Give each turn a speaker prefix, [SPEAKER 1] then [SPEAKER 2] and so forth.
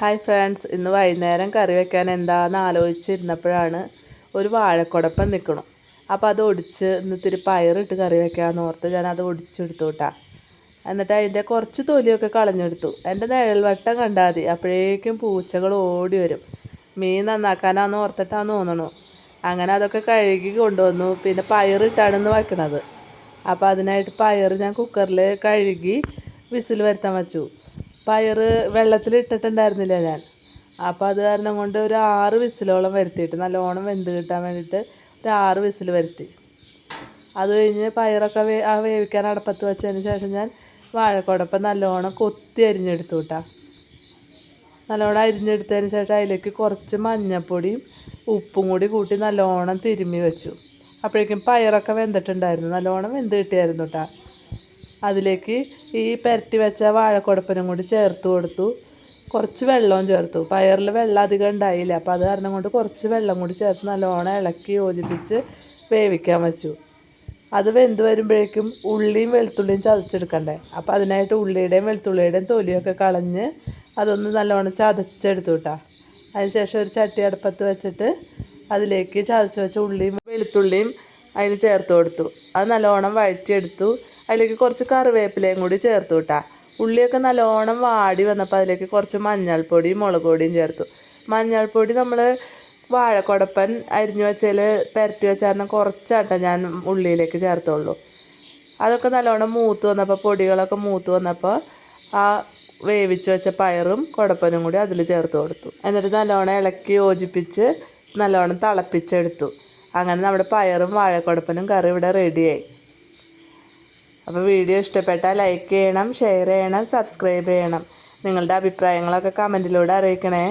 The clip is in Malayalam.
[SPEAKER 1] ഹായ് ഫ്രണ്ട്സ് ഇന്ന് വൈകുന്നേരം കറി വെക്കാൻ എന്താണെന്ന് ആലോചിച്ചിരുന്നപ്പോഴാണ് ഒരു വാഴക്കുടപ്പം നിൽക്കണം. അപ്പോൾ അത് ഒടിച്ച് ഇന്നിത്തിരി പയറിട്ട് കറി വെക്കാമെന്ന് ഓർത്ത് ഞാൻ അത് ഒടിച്ചെടുത്തു കേട്ടാ എന്നിട്ട് അതിന്റെ കുറച്ച് തൊലിയൊക്കെ കളഞ്ഞെടുത്തു. എന്റെ നിഴൽവട്ടം കണ്ടാൽ മതി. അപ്പോഴേക്കും പൂച്ചകൾ ഓടി വരും. മീൻ നന്നാക്കാനാന്ന് ഓർത്തിട്ടാന്ന് തോന്നണു. അങ്ങനെ അതൊക്കെ കഴുകി കൊണ്ടുവന്നു. പിന്നെ പയറിട്ടാണെന്ന് വെക്കണത്. അപ്പോൾ അതിനായിട്ട് പയർ ഞാൻ കുക്കറിൽ കഴുകി വിസിൽ വരുത്താൻ വെച്ചു. പയർ വെള്ളത്തിൽ ഇട്ടിട്ടുണ്ടായിരുന്നില്ല ഞാൻ. അപ്പോൾ അത് കാരണം കൊണ്ട് ഒരു ആറ് വിസിലോളം വരുത്തിയിട്ട് നല്ലോണം വെന്ത് കിട്ടാൻ വേണ്ടിയിട്ട് ഒരു ആറ് വിസിൽ വരുത്തി. അത് കഴിഞ്ഞ് പയറൊക്കെ വേ ആ വേവിക്കാൻ അടപ്പത്ത് വെച്ചതിന് ശേഷം ഞാൻ വാഴക്കുടപ്പം നല്ലോണം കൊത്തി അരിഞ്ഞെടുത്തു കേട്ടാ നല്ലോണം അരിഞ്ഞെടുത്തതിന് ശേഷം അതിലേക്ക് കുറച്ച് മഞ്ഞൾപ്പൊടിയും ഉപ്പും കൂടി കൂട്ടി നല്ലോണം തിരുമ്മി വെച്ചു. അപ്പോഴേക്കും പയറൊക്കെ വെന്തിട്ടുണ്ടായിരുന്നു. നല്ലോണം വെന്ത് കിട്ടിയായിരുന്നു കേട്ടോ അതിലേക്ക് ഈ പെരട്ടി വെച്ച വാഴക്കുടപ്പനും കൂടി ചേർത്ത് കൊടുത്തു. കുറച്ച് വെള്ളവും ചേർത്തു. പയറിൽ വെള്ളം അധികം ഉണ്ടായില്ല. അപ്പോൾ അത് കാരണം കൊണ്ട് കുറച്ച് വെള്ളം കൂടി ചേർത്ത് നല്ലോണം ഇളക്കി യോജിപ്പിച്ച് വേവിക്കാൻ വെച്ചു. അത് വെന്ത് വരുമ്പോഴേക്കും ഉള്ളിയും വെളുത്തുള്ളിയും ചതച്ചെടുക്കണ്ടേ? അപ്പോൾ അതിനായിട്ട് ഉള്ളിയുടെയും വെളുത്തുള്ളിയുടെയും തൊലിയൊക്കെ കളഞ്ഞ് അതൊന്ന് നല്ലോണം ചതച്ചെടുത്തു കേട്ടോ അതിനുശേഷം ഒരു ചട്ടി അടുപ്പത്ത് വെച്ചിട്ട് അതിലേക്ക് ചതച്ച് വെച്ച ഉള്ളിയും വെളുത്തുള്ളിയും അതിൽ ചേർത്ത് കൊടുത്തു. അത് നല്ലോണം വഴറ്റിയെടുത്തു. അതിലേക്ക് കുറച്ച് കറിവേപ്പിലയും കൂടി ചേർത്ത് വിട്ടാ ഉള്ളിയൊക്കെ നല്ലോണം വാടി വന്നപ്പോൾ അതിലേക്ക് കുറച്ച് മഞ്ഞൾപ്പൊടിയും മുളക് പൊടിയും ചേർത്തു. മഞ്ഞൾപ്പൊടി നമ്മൾ വാഴക്കുടപ്പൻ അരിഞ്ഞു വെച്ചാൽ പെരട്ടി വെച്ചാൽ കുറച്ചാട്ട ഞാൻ ഉള്ളിയിലേക്ക് ചേർത്തുള്ളൂ അതൊക്കെ നല്ലോണം മൂത്ത് വന്നപ്പോൾ പൊടികളൊക്കെ മൂത്ത് വന്നപ്പോൾ ആ വേവിച്ച് വെച്ച പയറും കുടപ്പനും കൂടി അതിൽ ചേർത്ത് കൊടുത്തു. എന്നിട്ട് നല്ലോണം ഇളക്കി യോജിപ്പിച്ച് നല്ലോണം തിളപ്പിച്ചെടുത്തു. അങ്ങനെ നമ്മുടെ പയറും വാഴക്കുടപ്പനും കറി ഇവിടെ റെഡിയായി. അപ്പോൾ വീഡിയോ ഇഷ്ടപ്പെട്ടാൽ ലൈക്ക് ചെയ്യണം ഷെയർ ചെയ്യണം സബ്സ്ക്രൈബ് ചെയ്യണം. നിങ്ങളുടെ അഭിപ്രായങ്ങളൊക്കെ കമന്റിലൂടെ അറിയിക്കണേ.